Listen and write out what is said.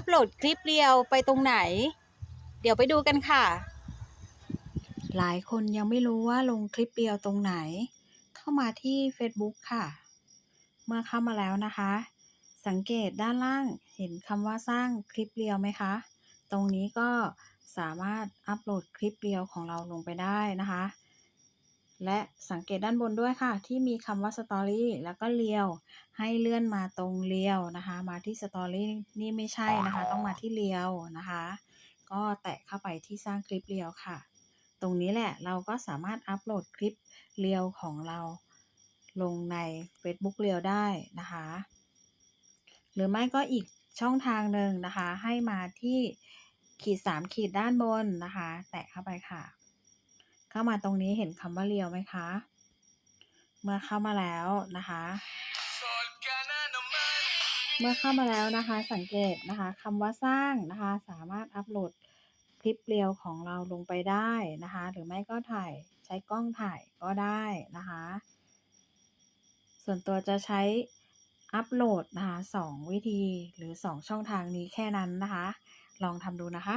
อัปโหลดคลิปเรียวไปตรงไหน เดี๋ยวไปดูกันค่ะ หลายคนยังไม่รู้ว่าลงคลิปเรียวตรงไหน เข้ามาที่ Facebook ค่ะ เมื่อเข้ามาแล้วนะคะ สังเกตด้านล่างเห็นคำว่าสร้างคลิปเรียวไหมคะ ตรงนี้ก็สามารถอัปโหลดคลิปเรียวของเราลงไปได้นะคะ และสังเกตด้านบนด้วยค่ะ ที่มีคำว่า Story แล้วก็เรียว ให้เลื่อนมาตรงเรียวนะคะ มาที่ Story นี่ไม่ใช่นะคะ ต้องมาที่เรียวนะคะ ก็แตะเข้าไปที่สร้างคลิปเรียวค่ะ ตรงนี้แหละเราก็สามารถอัปโหลดคลิปเรียวของเราลงใน Facebook เรียวได้นะคะ หรือไม่ก็อีกช่องทางหนึ่งนะคะ ให้มาที่ขีด 3 ขีดด้านบนนะคะ แตะเข้าไปค่ะ เข้ามาตรงนี้เห็นคำว่าเรียวไหมคะ เมื่อเข้ามาแล้วนะคะ เมื่อเข้ามาแล้วนะคะ สังเกตนะคะคำว่าสร้างนะคะ สามารถอัปโหลดคลิปเรียวของเราลงไปได้นะคะ หรือไม่ก็ถ่ายใช้กล้องถ่ายก็ได้นะคะ ส่วนตัวจะใช้อัปโหลดนะคะ2วิธีหรือ 2 ช่องทางนี้แค่นั้นนะคะ ลองทำดูนะคะ